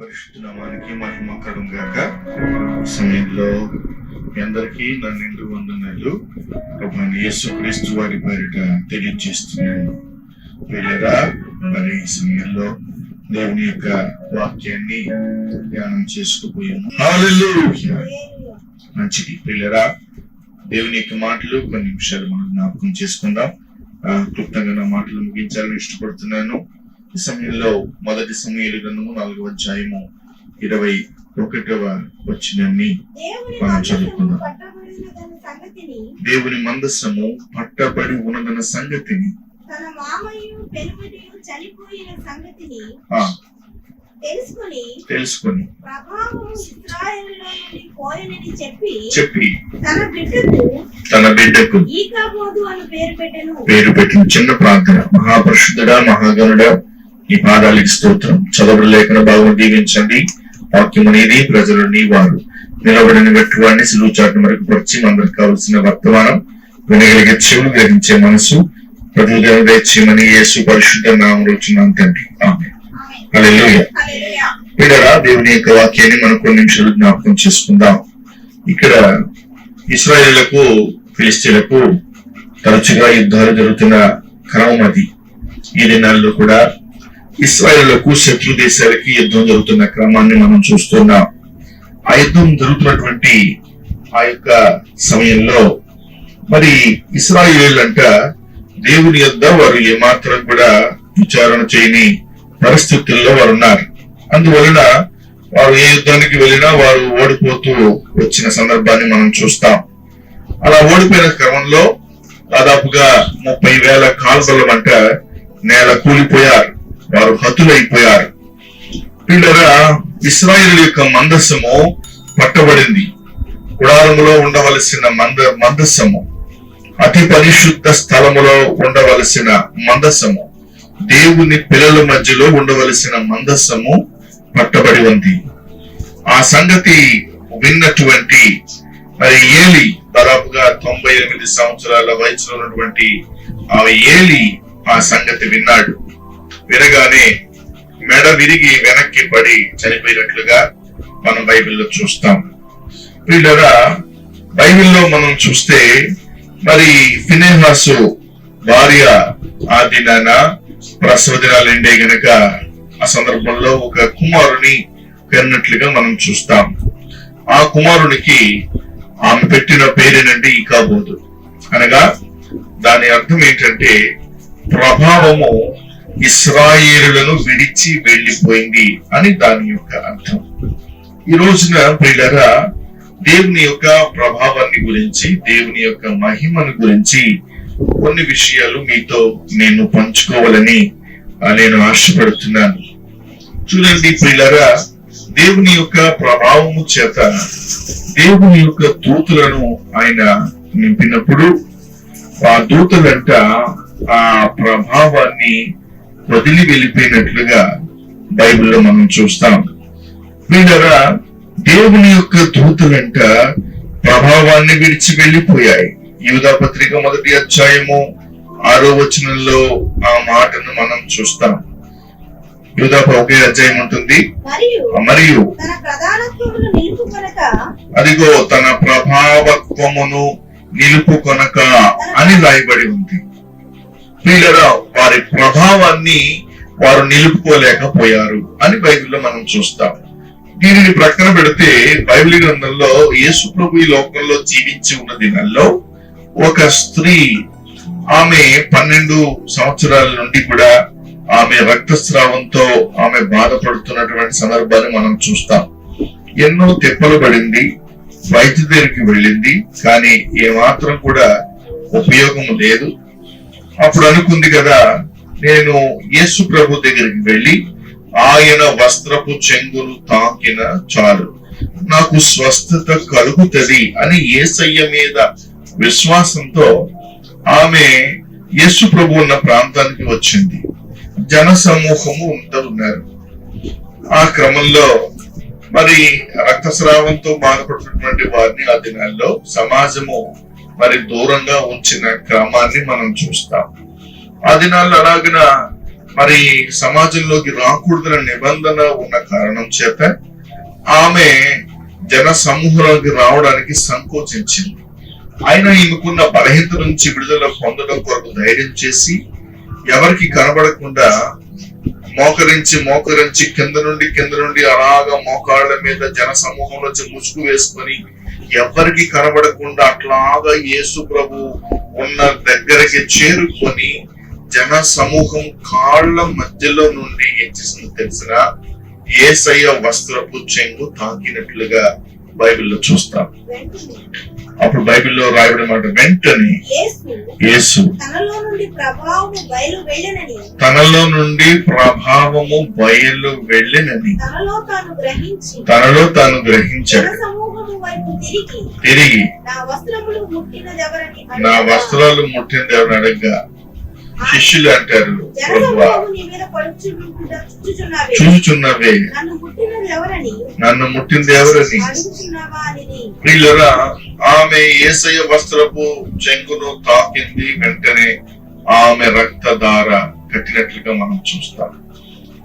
పరిశుద్ధ నామానికి మహిమ కలుగు గాక. ఈ సమయంలో అందరికీ నా నిండు వందనాలు. ప్రభు యేసు క్రీస్తు వారి పేరిట తెలియజేస్తున్నాను. వీళ్ళరా మరి ఈ సమయంలో దేవుని యొక్క వాక్యాన్ని ధ్యానం చేసుకుపోయాము. మంచిది. పిల్లరా దేవుని యొక్క మాటలు కొన్ని నిమిషాలు మనం జ్ఞాపకం చేసుకుందాం. క్లుప్తంగా నా మాటలు ముగించాలని ఇష్టపడుతున్నాను. ఈ సమయంలో మొదటి సమయాలు గ్రంథము నాలుగవ అధ్యాయము ఇరవై ఒకటవ వచ్చినన్ని దేవుని మనం మందసము చదువుకుందాం. దేవుని పట్టబడి ఉన్నదన్న సంగతిని తెలుసుకుని చెప్పి తన బిడ్డకు తన బిడ్డకు ఈకాబోదు అని పేరు పెట్టెను. పేరు పెట్టిన చిన్న ప్రార్థన. మహాపరిశుద్ధుడా మహాగణుడా ఈ పాదాలకి స్తోత్రం. చదవడం లేఖన భాగం దీవించండి. వాక్యం అనేది ప్రజలు నీ వారు నిలబడిన వాడిని సులువు చాటు వరకు పరిచి అందరికి కావలసిన వర్తమానం వినగలిగే చెవులు గ్రహించే మనసు ప్రజలు దయచేయమని యేసు పరిశుద్ధ నామం వచ్చినాం తండ్రి. ఆమె. పిల్లరా దేవుని యొక్క వాక్యాన్ని మనం కొన్ని నిమిషాలు జ్ఞాపకం చేసుకుందాం. ఇక్కడ ఇస్రాయేళ్ళకు ఫిలిస్తీన్లకు తరచుగా యుద్ధాలు జరుగుతున్న క్రమం అది. ఈ దినాల్లో కూడా ఇస్రాయేళ్ళకు శత్రు దేశాలకి యుద్ధం జరుగుతున్న క్రమాన్ని మనం చూస్తున్నాం. ఆ యుద్ధం జరుగుతున్నటువంటి ఆ యొక్క సమయంలో మరి ఇస్రాయేల్ అంట దేవుని యొద్ద వారు ఏమాత్రం కూడా విచారణ చేయని పరిస్థితుల్లో వారు ఉన్నారు అందువలన వారు ఏ యుద్ధానికి వెళ్ళినా వారు ఓడిపోతూ వచ్చిన సందర్భాన్ని మనం చూస్తాం. అలా ఓడిపోయిన క్రమంలో దాదాపుగా ముప్పై వేల కాల్సలం అంట నేల కూలిపోయారు. వారు హతులైపోయారు. పిల్లరా ఇస్రాయిల్ యొక్క మందస్సము పట్టబడింది. గుడారములో ఉండవలసిన మంద మందస్సము అతి పరిశుద్ధ స్థలములో ఉండవలసిన మందస్సము దేవుని పిల్లల మధ్యలో ఉండవలసిన మందస్సము పట్టబడి ఉంది. ఆ సంగతి విన్నటువంటి మరి ఏలి దాదాపుగా తొంభై ఎనిమిది సంవత్సరాల వయసులో ఉన్నటువంటి ఆ ఏలి ఆ సంగతి విన్నాడు. వినగానే మెడ విరిగి వెనక్కి పడి చనిపోయినట్లుగా మనం బైబిల్లో చూస్తాం. వీళ్ళరా బైబిల్లో మనం చూస్తే మరి ఫినేహాసు భార్య ఆ దినాన ప్రసవ దినాలు ఎండే గనక ఆ సందర్భంలో ఒక కుమారుని కన్నట్లుగా మనం చూస్తాం. ఆ కుమారునికి ఆమె పెట్టిన పేరేనంటే ఇకాబోదు అనగా దాని అర్థం ఏంటంటే ప్రభావము ఇస్రాయేలులను విడిచి వెళ్ళిపోయింది అని దాని యొక్క అర్థం. ఈ రోజున ప్రియులరా దేవుని యొక్క ప్రభావాన్ని గురించి దేవుని యొక్క మహిమను గురించి కొన్ని విషయాలు మీతో నేను పంచుకోవాలని నేను ఆశపడుతున్నాను. చూడండి ప్రియులరా దేవుని యొక్క ప్రభావము చేత దేవుని యొక్క దూతలను ఆయన నింపినప్పుడు ఆ దూతలంట ఆ ప్రభావాన్ని వదిలి వెళ్ళిపోయినట్లుగా బైబిల్లో మనం చూస్తాం. వీళ్ళరా దేవుని యొక్క దూతలంట ప్రభావాన్ని విడిచి వెళ్ళిపోయాయి. యూదా పత్రిక మొదటి అధ్యాయము ఆరో వచనంలో ఆ మాటను మనం చూస్తాం. యూదా ఒకే అధ్యాయం ఉంటుంది. మరియు అదిగో తన ప్రభావత్వమును నిలుపుకొనక అని రాయబడి ఉంది. వీళ్ళరా? వారి ప్రభావాన్ని వారు నిలుపుకోలేకపోయారు అని బైబిల్లో మనం చూస్తాం. దీనిని ప్రక్కన పెడితే బైబిల్ గ్రంథంలో యేసు ప్రభు ఈ లోకంలో జీవించి ఉన్న దినాల్లో ఒక స్త్రీ ఆమె పన్నెండు సంవత్సరాల నుండి కూడా ఆమె రక్తస్రావంతో ఆమె బాధపడుతున్నటువంటి సందర్భాన్ని మనం చూస్తాం. ఎన్నో తెప్పలు పడింది వైద్య దగ్గరికి వెళ్ళింది కానీ ఏమాత్రం కూడా ఉపయోగం లేదు. అప్పుడు అనుకుంది కదా నేను యేసు ప్రభు దగ్గరికి వెళ్ళి ఆయన వస్త్రపు చెంగును తాకిన చాలు. నాకు స్వస్థత కలుగుతది అని ఏసయ్య మీద విశ్వాసంతో ఆమె యేసు ప్రభు ఉన్న ప్రాంతానికి వచ్చింది. జన సమూహము ఉన్నారు ఆ క్రమంలో మరి రక్తస్రావంతో బాధపడుతున్నటువంటి వారిని ఆ దినాల్లో సమాజము మరి దూరంగా ఉంచిన క్రమాన్ని మనం చూస్తాం. ఆ దినాల్లో అలాగిన మరి సమాజంలోకి రాకూడదన్న నిబంధన ఉన్న కారణం చేత ఆమె జన సమూహంలోకి రావడానికి సంకోచించింది. ఆయన ఈమెకున్న బలహీనత నుంచి విడుదల పొందడం కొరకు ధైర్యం చేసి ఎవరికి కనబడకుండా మోకరించి మోకరించి కింద నుండి కింద నుండి అలాగా మోకాళ్ళ మీద జన సమూహంలోంచి ముసుగు వేసుకొని ఎవరికి కనబడకుండా అట్లాగా యేసు ప్రభు ఉన్న దగ్గరికి చేరుకొని జన సమూహం కాళ్ళ మధ్యలో నుండి ఏం చేసిందో తెలిసిన ఏసయ్య వస్త్రపు చెంగు తాకినట్లుగా బైబిల్లో చూస్తాం. అప్పుడు బైబిల్లో రాయబడిన మాట వెంటనే యేసు తనలో నుండి ప్రభావము బయలు వెళ్ళనని తనలో తాను గ్రహించాడు తిరిగి నా వస్త్రాలు ముట్టింది ఎవరు అడగ్గా శిష్యులు అంటారు చూచుచున్నవే. నన్ను ముట్టింది ఎవరని. ప్రియులరా ఆమె ఏసయ వస్త్రపు చెంగును తాకింది వెంటనే ఆమె రక్తధార కట్టినట్లుగా మనం చూస్తాం.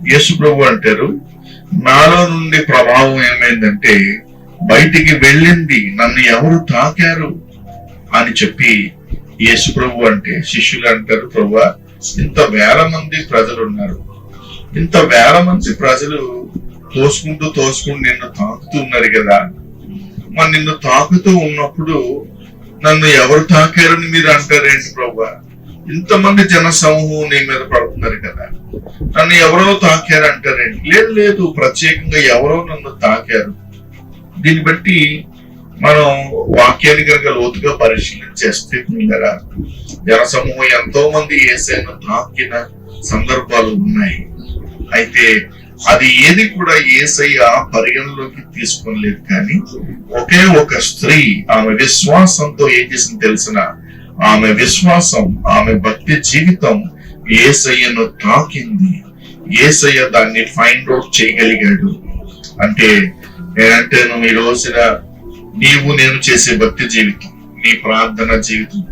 యేసు ప్రభు అంటారు నాలో నుండి ప్రభావం ఏమైందంటే బయటికి వెళ్ళింది నన్ను ఎవరు తాకారు అని చెప్పి యేసు ప్రభు అంటే శిష్యులు అంటారు ప్రభు ఇంత వేల మంది ప్రజలు ఉన్నారు ఇంత వేల మంది ప్రజలు తోసుకుంటూ తోసుకుంటూ నిన్ను తాకుతూ ఉన్నారు కదా. మరి నిన్ను తాకుతూ ఉన్నప్పుడు నన్ను ఎవరు తాకారని మీరు అంటారేంటి ప్రభా? ఇంతమంది జన సమూహం నీ మీద పడుతున్నారు కదా. నన్ను ఎవరో తాకారు అంటారేంటి లేదు లేదు ప్రత్యేకంగా ఎవరో నన్ను తాకారు. దీన్ని బట్టి మనం వాక్యాన్ని కనుక లోతుగా పరిశీలన చేస్తే కదా జన ఎంతో మంది ఏసైనా తాకిన సందర్భాలు ఉన్నాయి. అయితే అది ఏది కూడా ఏసయ్య పరిగణలోకి తీసుకోలేదు కానీ ఒకే ఒక స్త్రీ ఆమె విశ్వాసంతో ఏం చేసింది తెలిసిన? ఆమె విశ్వాసం ఆమె భక్తి జీవితం ఏసయ్యను తాకింది. ఏసయ్య దాన్ని ఫైండ్ అవుట్ చేయగలిగాడు. అంటే నేనంటే నువ్వు ఈ రోజున నీవు నేను చేసే భక్తి జీవితం నీ ప్రార్థన జీవితం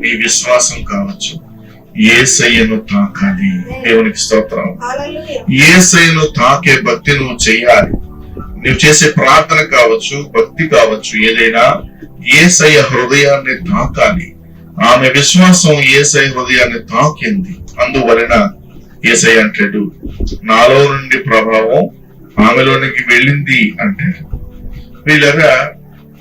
నీ విశ్వాసం కావచ్చు. ఏసయ్యను తాకాలి. దేవునికి స్తోత్రం. హల్లెలూయా ఏసైను తాకే భక్తి నువ్వు చేయాలి. నువ్వు చేసే ప్రార్థన కావచ్చు భక్తి కావచ్చు ఏదైనా ఏసయ్య హృదయాన్ని తాకాలి. ఆమె విశ్వాసం ఏసై హృదయాన్ని తాకింది. అందువలన ఏసై అంటాడు నాలో నుండి ప్రభావం ఆమెలోనికి వెళ్ళింది అంటాడు. వీళ్ళగా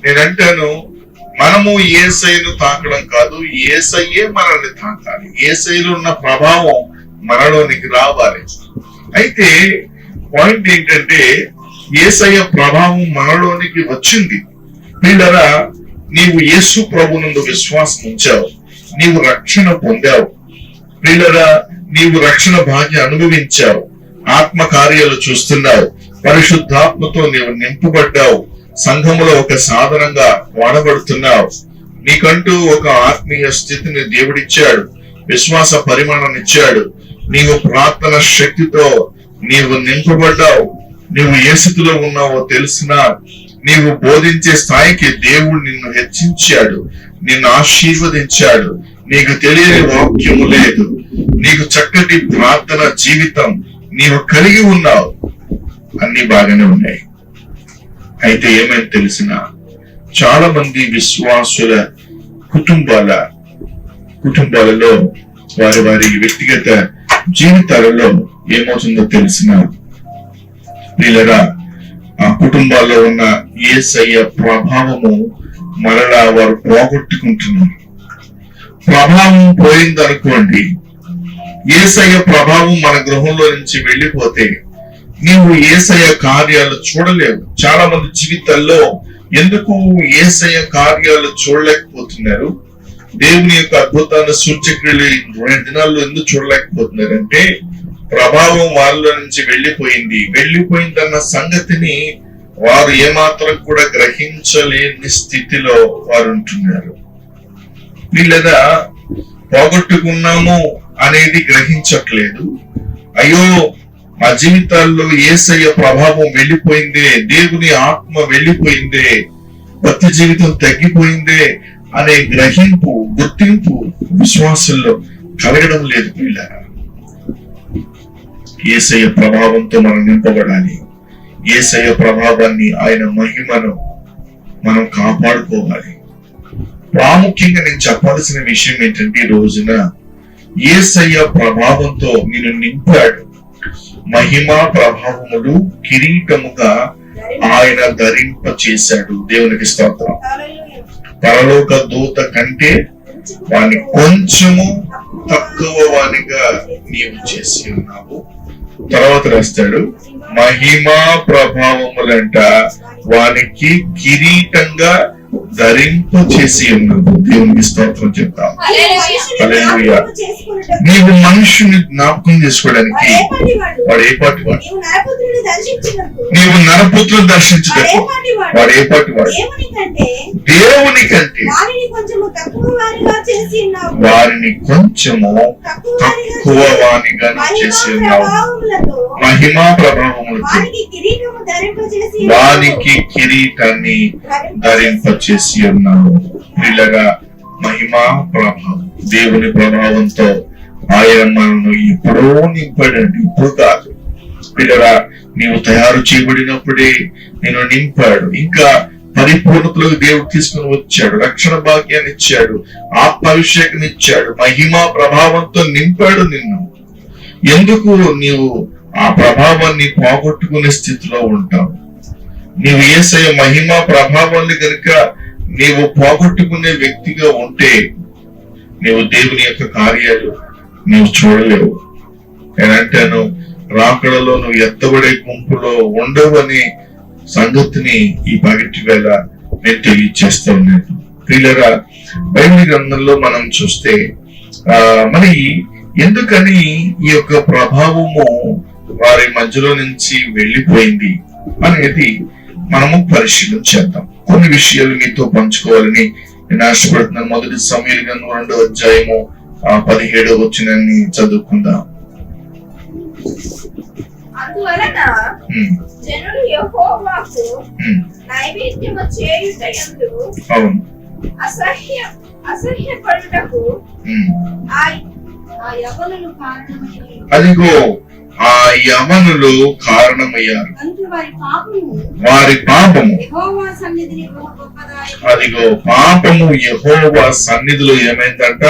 నేనంటాను మనము ఏసైను తాకడం కాదు ఏసయ్యే మనల్ని తాకాలి. ఏసైలో ఉన్న ప్రభావం మనలోనికి రావాలి. అయితే పాయింట్ ఏంటంటే ఏసయ్య ప్రభావం మనలోనికి వచ్చింది. వీళ్ళరా నీవు యేసు ప్రభునందు విశ్వాసం ఉంచావు. నీవు రక్షణ పొందావు. వీళ్ళరా నీవు రక్షణ భాగ్య అనుభవించావు. ఆత్మ కార్యాలు చూస్తున్నావు. పరిశుద్ధాత్మతో నీవు నింపబడ్డావు. సంఘములో ఒక సాధనంగా వాడబడుతున్నావు. నీకంటూ ఒక ఆత్మీయ స్థితిని దేవుడిచ్చాడు. విశ్వాస పరిమాణం ఇచ్చాడు నీవు ప్రార్థన శక్తితో నీవు నింపబడ్డావు. నీవు ఏ స్థితిలో ఉన్నావో తెలిసినా నీవు బోధించే స్థాయికి దేవుడు నిన్ను హెచ్చించాడు. నిన్ను ఆశీర్వదించాడు. నీకు తెలియని వాక్యము లేదు. నీకు చక్కటి ప్రార్థన జీవితం నీవు కలిగి ఉన్నావు. అన్ని బాగానే ఉన్నాయి. అయితే ఏమైంది తెలిసిన చాలా మంది విశ్వాసుల కుటుంబాల కుటుంబాలలో వారి వారి వ్యక్తిగత జీవితాలలో ఏమవుతుందో తెలిసిన వీళ్ళరా ఆ కుటుంబాల్లో ఉన్న ఏసయ్య ప్రభావము మరలా వారు పోగొట్టుకుంటున్నారు. ప్రభావం పోయిందనుకోండి ఏసయ్య ప్రభావం మన గృహంలో నుంచి వెళ్ళిపోతే నీవు ఏసయ్య కార్యాలు చూడలేవు. చాలా మంది జీవితాల్లో ఎందుకు ఏసయ్య కార్యాలు చూడలేకపోతున్నారు? దేవుని యొక్క అద్భుతాన్ని సూచక్రియలు రెండు దినాల్లో ఎందుకు చూడలేకపోతున్నారంటే ప్రభావం వాళ్ళ నుంచి వెళ్ళిపోయింది. వెళ్ళిపోయిందన్న సంగతిని వారు ఏమాత్రం కూడా గ్రహించలేని స్థితిలో వారు ఉంటున్నారు. వీళ్ళదా పోగొట్టుకున్నాము అనేది గ్రహించట్లేదు. అయ్యో మా జీవితాల్లో ఏసయ్య ప్రభావం వెళ్ళిపోయిందే దేవుని ఆత్మ వెళ్ళిపోయిందే భక్తి జీవితం తగ్గిపోయిందే అనే గ్రహింపు గుర్తింపు విశ్వాసంలో కలగడం లేదు పిల్లరా. ఏసయ్య ప్రభావంతో మనం నింపబడాలి. ఏసయ్య ప్రభావాన్ని ఆయన మహిమను మనం కాపాడుకోవాలి. ప్రాముఖ్యంగా నేను చెప్పాల్సిన విషయం ఏంటంటే ఈ రోజున ఏసయ్య ప్రభావంతో నేను నింపాడు. మహిమా ప్రభావములు కిరీటముగా ఆయన ధరింప చేశాడు దేవునికి స్తోత్రం. పరలోక దూత కంటే వాని కొంచెము తక్కువ వానిగా నీవు చేసి ఉన్నావు. తర్వాత రాస్తాడు మహిమా ప్రభావములంట వానికి కిరీటంగా ధరింప చేసి ఉన్నావు దేవునికి స్తోత్రం చెప్తాం. నీవు మనుషుని జ్ఞాపకం చేసుకోవడానికి వాడు ఏ పాటి వాడు? నీవు నరపుత్రులు దర్శించటకు వాడేపాటి వాడు? ఏ పాటి వాడు? దేవుని కంటే వారిని కొంచెము తక్కువ వారిగా చేసి ఉన్నావు. మహిమా ధరింపజేసి వానికి కిరీటాన్ని ధరింపచేసి ఉన్నావు పిల్లగా మహిమా ప్రభావం దేవుని ప్రభావంతో ఆయన మనను ఎప్పుడో నింపాడండి ఇప్పుడు కాదు పిల్లరా నీవు తయారు చేయబడినప్పుడే నేను నింపాడు. ఇంకా పరిపూర్ణతలకు దేవుడు తీసుకుని వచ్చాడు. రక్షణ భాగ్యాన్ని ఇచ్చాడు. ఆత్మాభిషేకం ఇచ్చాడు. మహిమా ప్రభావంతో నింపాడు నిన్ను. ఎందుకు నీవు ఆ ప్రభావాన్ని పోగొట్టుకునే స్థితిలో ఉంటావు. నీవు ఏసయ మహిమ ప్రభావాన్ని కనుక నీవు పోగొట్టుకునే వ్యక్తిగా ఉంటే నీవు దేవుని యొక్క కార్యాలు నువ్వు చూడలేవు. నేనంటాను రాకడలో నువ్వు ఎత్తబడే గుంపులో ఉండవని సంగతిని ఈ పగటి వేళ నేను తెలియచేస్తా ఉన్నాను. ప్రియులరా బైబిల్ గ్రంథంలో మనం చూస్తే ఆ మరి ఎందుకని ఈ యొక్క ప్రభావము వారి మధ్యలో నుంచి వెళ్ళిపోయింది. అనేది మనము పరిశీలన చేద్దాం. కొన్ని విషయాలు మీతో పంచుకోవాలని నేను ఆశపడుతున్నాను. మొదటి సమీర గ్రంథం రెండో అధ్యాయము పదిహేడో వచ్చినని చదువుకుందాం. అందువలన జనులు యెహోవాకు నైవేద్యము చేయుటయందు అసహ్య అసహ్యపడుటకు. ఆ అదిగో ఆ యవనులు కారణమయ్యారు. వారి పాపము. వారి అదిగో పాపము యహోవా సన్నిధిలో ఏమైందంట?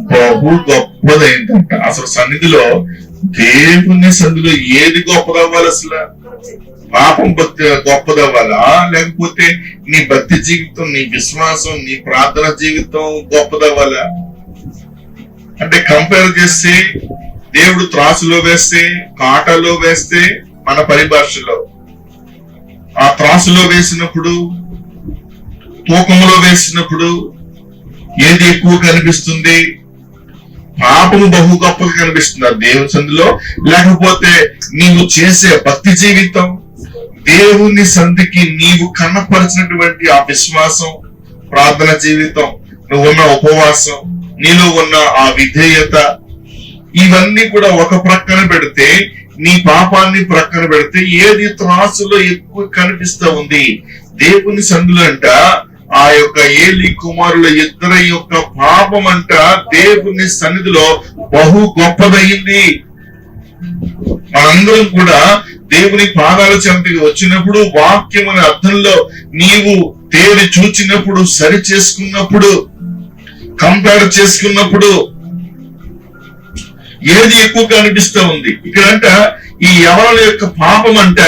బహు గొప్పదైందంట. అసలు సన్నిధిలో దేవుని సన్నిధిలో ఏది గొప్పదవ్వాలి అసలు? పాపం భక్తి గొప్పదవ్వాలా? లేకపోతే నీ భక్తి జీవితం నీ విశ్వాసం నీ ప్రార్థన జీవితం గొప్పదవ్వాలా? అంటే కంపేర్ చేస్తే దేవుడు త్రాసులో వేస్తే కాటలో వేస్తే మన పరిభాషలో. ఆ త్రాసులో వేసినప్పుడు తూకంలో వేసినప్పుడు ఏది ఎక్కువ కనిపిస్తుంది? పాపము బహు గొప్పగా కనిపిస్తుంది. ఆ దేవుని సంధిలో లేకపోతే నీవు చేసే భక్తి జీవితం దేవుని సంధికి నీవు కనపరిచినటువంటి ఆ విశ్వాసం ప్రార్థన జీవితం నువ్వున్న ఉపవాసం నీలో ఉన్న ఆ విధేయత ఇవన్నీ కూడా ఒక ప్రక్కన పెడితే నీ పాపాన్ని ప్రక్కన పెడితే ఏది త్రాసులో ఎక్కువ కనిపిస్తా ఉంది? దేవుని సందులంట ఆ యొక్క ఏలి కుమారుల ఇద్దరి యొక్క పాపం అంట దేవుని సన్నిధిలో బహు గొప్పదయ్యింది మనందరం కూడా దేవుని పాదాల చెంతకి వచ్చినప్పుడు వాక్యం అనే అర్థంలో నీవు తేరి చూచినప్పుడు సరి చేసుకున్నప్పుడు కంపేర్ చేసుకున్నప్పుడు ఏది ఎక్కువగా అనిపిస్తూ ఉంది? ఇక్కడంట ఈ యవనుల యొక్క పాపం అంట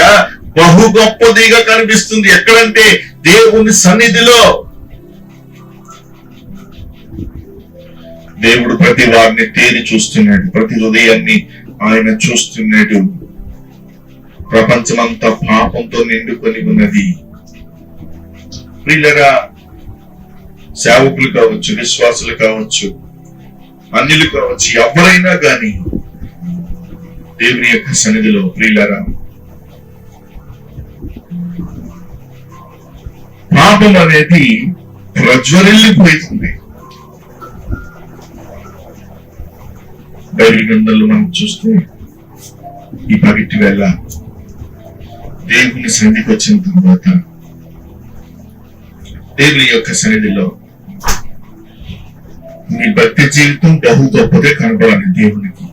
బహు గొప్పదిగా కనిపిస్తుంది. ఎక్కడంటే దేవుని సన్నిధిలో దేవుడు ప్రతి వారిని తేరి చూస్తున్నాడు. ప్రతి హృదయాన్ని ఆయన చూస్తున్నాడు. ప్రపంచమంతా పాపంతో నిండుకొని ఉన్నది. పిల్లరా సేవకులు కావచ్చు విశ్వాసులు కావచ్చు అన్యులు కావచ్చు ఎవరైనా గాని దేవుని యొక్క సన్నిధిలో ప్రియులరా పాపం అనేది ప్రజ్వరిల్లిపోతుంది బైబిల్ గ్రంథంలో మనం చూస్తే ఈ పగటి వేళ దేవుని సన్నిధికి వచ్చిన తర్వాత దేవుని యొక్క సన్నిధిలో నీ భక్తి జీవితం బహు గొప్పగా కనబడాలి దేవునికి.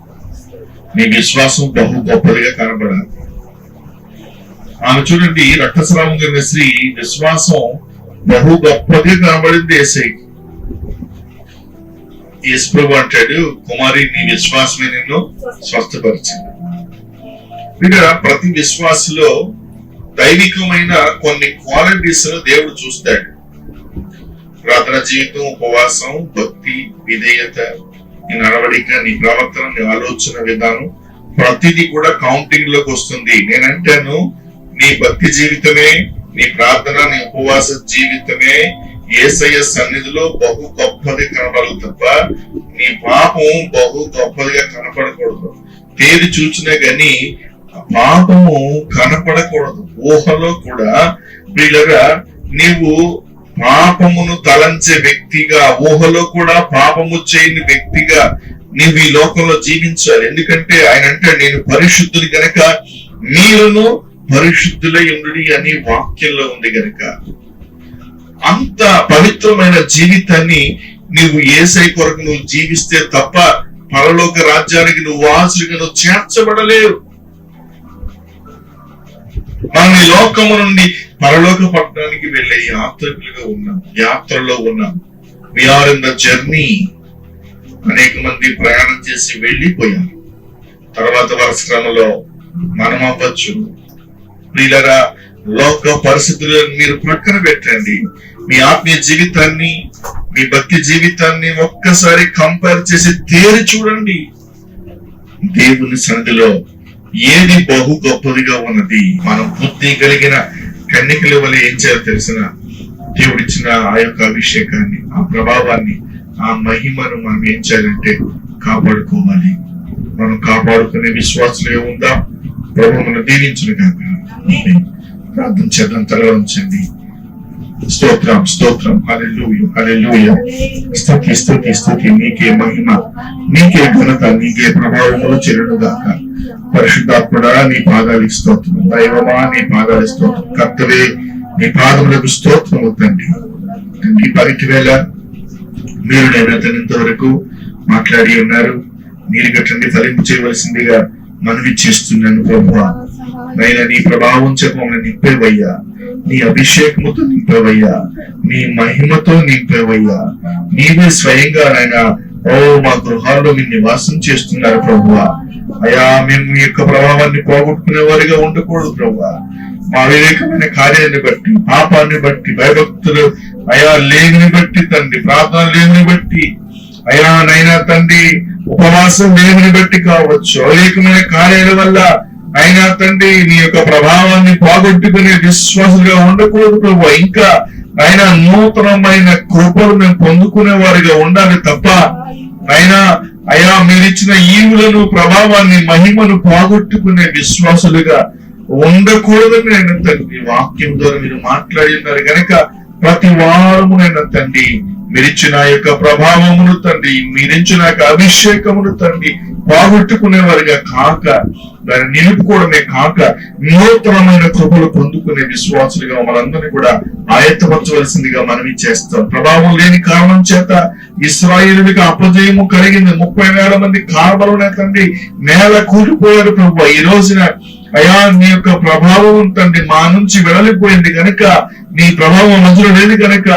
నీ విశ్వాసం బహు గొప్పదిగా కనబడాలి. ఆమె చూడండి రక్తస్రావం కలిగిన స్త్రీ విశ్వాసం బహు గొప్పదే కనబడింది ఏసైకి. యేసుప్రభు అంటాడు కుమారి నీ విశ్వాసమే నిన్ను స్వస్థపరిచింది. ఇక్కడ ప్రతి విశ్వాసలో దైవికమైన కొన్ని క్వాలిటీస్ దేవుడు చూస్తాడు. ప్రార్థన జీవితం ఉపవాసం భక్తి విధేయత నీ నడవడిక నీ ప్రవర్తన నీ ఆలోచన విధానం ప్రతిదీ కూడా కౌంటింగ్లోకి వస్తుంది. నేనంటాను నీ భక్తి జీవితమే నీ ప్రార్థన నీ ఉపవాస జీవితమే ఏసయ్య సన్నిధిలో బహు గొప్పది కనబడదు తప్ప నీ పాపం బహు గొప్పదిగా కనపడకూడదు. తేది చూచినా గాని పాపము కనపడకూడదు. ఊహలో కూడా వీళ్ళగా నీవు పాపమును తలంచే వ్యక్తిగా ఊహలో కూడా పాపము చేయని వ్యక్తిగా నీవు ఈ లోకంలో జీవించాలి. ఎందుకంటే ఆయన అంటే నేను పరిశుద్ధుని గనక మీరును పరిశుద్ధులై ఉండుడి అని వాక్యంలో ఉంది గనక. అంత పవిత్రమైన జీవితాన్ని నీవు ఏసై కొరకు నువ్వు జీవిస్తే తప్ప పరలోక రాజ్యానికి నువ్వు వాసులుగా నువ్వు చేర్చబడలేవు. మనం ఈ లోకము నుండి పరలోక పట్టణానికి వెళ్ళే యాత్రికులుగా ఉన్నాం యాత్రలో ఉన్నాం విఆర్ ఇన్ ద జర్నీ అనేక మంది ప్రయాణం చేసి వెళ్ళిపోయారు. తర్వాత వరుస క్రమంలో మనం అవ్వచ్చు. ప్రియులరా లోక పరిస్థితులు మీరు ప్రక్కన పెట్టండి. మీ ఆత్మీయ జీవితాన్ని మీ భక్తి జీవితాన్ని ఒక్కసారి కంపేర్ చేసి తేరి చూడండి. దేవుని సన్నిధిలో ఏది బహు గొప్పదిగా ఉన్నది మనం బుద్ధి కలిగిన కన్నికల వల్ల ఏం చేయాలో తెలిసిన దేవుడిచ్చిన ఆ యొక్క అభిషేకాన్ని ఆ ప్రభావాన్ని ఆ మహిమను మనం ఏం చేయాలంటే కాపాడుకోవాలి. మనం కాపాడుకునే విశ్వాసం ఉందా ప్రభు మనం దీవించిన కాక ప్రార్థన చేద్దాం తల ఉంచండి స్తోత్రం స్తోత్రం. హల్లెలూయా హల్లెలూయా. స్తుతి స్తుతి స్తుతి. నీకే మహిమ నీకే ఘనత నీకే ప్రభావములు చెరుడుగాక పరిశుద్ధాత్ముడా నీ పాదాలకు స్తోత్రం. దైవమా నీ పాదాలు స్తోత్రం. కర్తవే నీ పాదములకు స్తోత్రము తండ్రి. తండ్రి పరికి వేళ మీరు నేను వరకు మాట్లాడి ఉన్నారు. మీరు గట్టండి ఫలింపు చేయవలసిందిగా మనవి చేస్తున్నాను ప్రభు నేను నీ ప్రభావం చెప్పమని నింపేవయ్యా. నీ అభిషేకముతో నింపేవయ్యా. నీ మహిమతో నింపేవయ్యా. నీవే స్వయంగా నాయన ఓ మా గృహాల్లో మీ నివాసం చేస్తున్నారు ప్రభువా. అయా మేము మీ యొక్క ప్రభావాన్ని పోగొట్టుకునే వారిగా ఉండకూడదు ప్రభువా. మా వివేకమైన కార్యాన్ని బట్టి పాపాన్ని బట్టి భయభక్తులు అయా లేనిని బట్టి తండ్రి ప్రార్థన లేనిని బట్టి అయా నైనా తండ్రి ఉపవాసం లేనిని బట్టి కావచ్చు. అవివేకమైన కార్యాల వల్ల అయినా తండ్రి నీ యొక్క ప్రభావాన్ని పోగొట్టుకునే విశ్వాసులుగా ఉండకూడదు ప్రభు. ఇంకా ఆయన నూతనమైన కృపలు మేము పొందుకునే వారిగా ఉండాలి తప్ప అయినా అయా మీరిచ్చిన ఈవులను ప్రభావాన్ని మహిమను పోగొట్టుకునే విశ్వాసులుగా ఉండకూడదని ఆయన తండ్రి వాక్యం ద్వారా మీరు మాట్లాడినారు కనుక ప్రతి వారము తండ్రి మీరిచ్చిన యొక్క ప్రభావమును తండ్రి మీరిచ్చిన యొక్క అభిషేకమును తండ్రి పోగొట్టుకునేవారిగా కాక దాన్ని నిలుపుకోవడమే కాక నూతనమైన కృపలు పొందుకునే విశ్వాసులుగా మనందరినీ కూడా ఆయత్తపరచవలసిందిగా మనవి చేస్తాం ప్రభావం లేని కారణం చేత ఇస్రాయేలుడికి అపజయము కలిగింది. ముప్పై వేల మంది కార్బలోనే తండ్రి నేల కూలిపోయారు ప్రభు. ఈ రోజున అయా నీ యొక్క ప్రభావం తండ్రి మా నుంచి వెళ్ళలిపోయింది కనుక నీ ప్రభావం మధ్యలో లేదు కనుక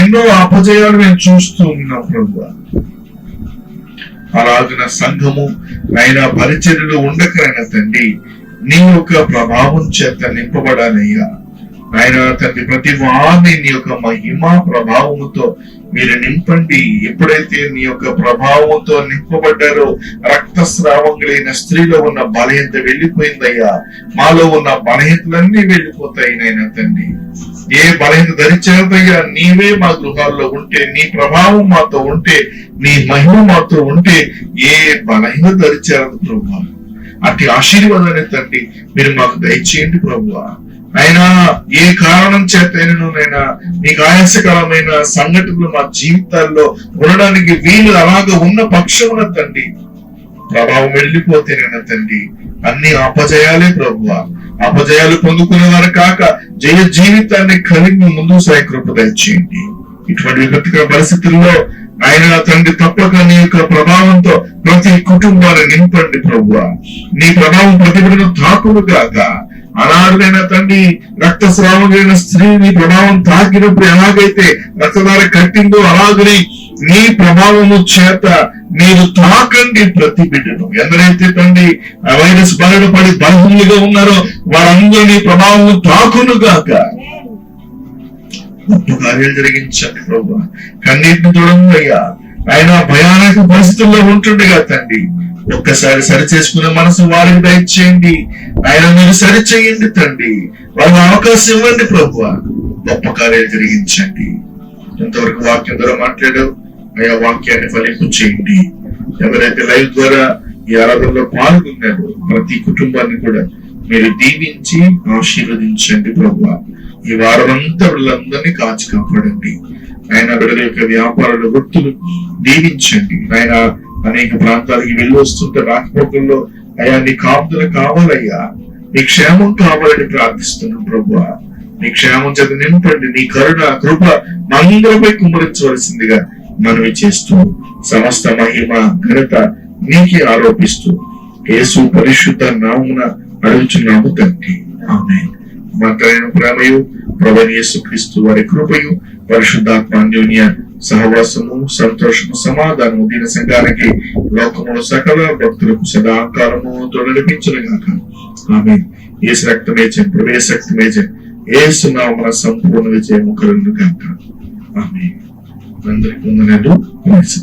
ఎన్నో అపజయాలు మేము చూస్తూ ఉన్నాం ప్రభు. ఆరాధన సంఘము నైనా పరిచర్యలు ఉండకరైన తండ్రి నీ యొక్క ప్రభావం చేత నింపబడాలయ్యా. నాయన తండ్రి ప్రతి వారిని నీ యొక్క మహిమ ప్రభావముతో మీరు నింపండి. ఎప్పుడైతే నీ యొక్క ప్రభావంతో నింపబడ్డారో రక్తస్రావం కలిగిన స్త్రీలో ఉన్న బలహీనత వెళ్ళిపోయిందయ్యా. మాలో ఉన్న బలహీనతలన్నీ వెళ్ళిపోతాయి నాయన తండ్రి. ఏ బలహీనత ధరించేదయ్యా నీవే మా గృహాల్లో ఉంటే నీ ప్రభావం మాతో ఉంటే నీ మహిమ మాతో ఉంటే ఏ బలహీన ధరించారు ప్రభు. అట్టి ఆశీర్వాదాన్ని తండ్రి మీరు మాకు దయచేయండి ప్రభువా అయినా ఏ కారణం చేతైనను నైనా నీకు ఆయాసకరమైన సంఘటనలు మా జీవితాల్లో ఉండడానికి వీలు అలాగ ఉన్న పక్షమున తండ్రి. ప్రభావం వెళ్ళిపోతేనైనా తండ్రి అన్ని అపజయాలే ప్రభువ. అపజయాలు పొందుకునేవారు కాక జయ జీవితాన్ని కలిగి ముందు సాయి కృప దయచేయండి. ఇటువంటి విపత్తికర పరిస్థితుల్లో ఆయన తండ్రి తప్పక నీ యొక్క ప్రభావంతో ప్రతి కుటుంబాన్ని నింపండి ప్రభు నీ ప్రభావం ప్రతిభను బిడ్డను కాక అనాథులైన తండ్రి రక్తస్రావం స్త్రీని ప్రభావం తాకినప్పుడు ఎలాగైతే రక్తధార కట్టిందో అలాగని నీ ప్రభావము చేత మీరు తాకండి ప్రతి బిడ్డను. ఎందరైతే తండ్రి వైరస్ బారిన పడి బలహీనులుగా ఉన్నారో వారందరూ నీ ప్రభావం తాకును గాక. గొప్ప కార్యాలు జరిగించండి ప్రభు. కన్నీటిని చూడండి అయ్యా ఆయన భయానక పరిస్థితుల్లో ఉంటుండగా తండ్రి ఒక్కసారి సరి చేసుకునే మనసు వారికి దయచేయండి. ఆయన మీరు సరి చేయండి తండ్రి. వాళ్ళ అవకాశం ఇవ్వండి ప్రభు. గొప్ప కార్యాలు జరిగించండి. ఎంతవరకు వాక్యం ద్వారా మాట్లాడారు ఆయా వాక్యాన్ని ఫలింపు చేయండి. ఎవరైతే లైవ్ ద్వారా ఈ ఆరాధనలో పాల్గొన్నారో ప్రతి కుటుంబాన్ని కూడా మీరు దీవించి ఆశీర్వదించండి ప్రభు. ఈ వారం అంతా వీళ్ళందరినీ కాచి కాపాడండి. ఆయన బిడ్డల యొక్క వ్యాపారాల వృత్తులు దీవించండి. ఆయన అనేక ప్రాంతాలకి వెళ్ళి వస్తుంటే రాకపోకల్లో అయ్యా నీ కాపుదల కావాలయ్యా. నీ క్షేమం కావాలని ప్రార్థిస్తున్నాం ప్రభు నీ క్షేమం చేత నింపండి. నీ కరుణ కృప మందరపై కుమ్మరించవలసిందిగా మనవి చేస్తూ సమస్త మహిమ ఘనత నీకే ఆరోపిస్తూ యేసు పరిశుద్ధ నామున అడుగుచున్నాము తండ్రి. ఆమె మాట్లాడిన ప్రేమయు ప్రభు క్రీస్తు వారి కృపయు పరిశుద్ధాత్మాన్యోన్య సహవాసము సంతోషము సమాధానము దీని సంఘానికి లోకములు సకల భక్తులకు సదాకాలము తొలగించును గాక ఆమె ఏసు రక్తమేచం ప్రవేశ రక్తమేచం ఏసు నామ సంపూర్ణ విజయము కలుగును గాక ఆమె అందరికి వందనాలు. ప్రైజ్.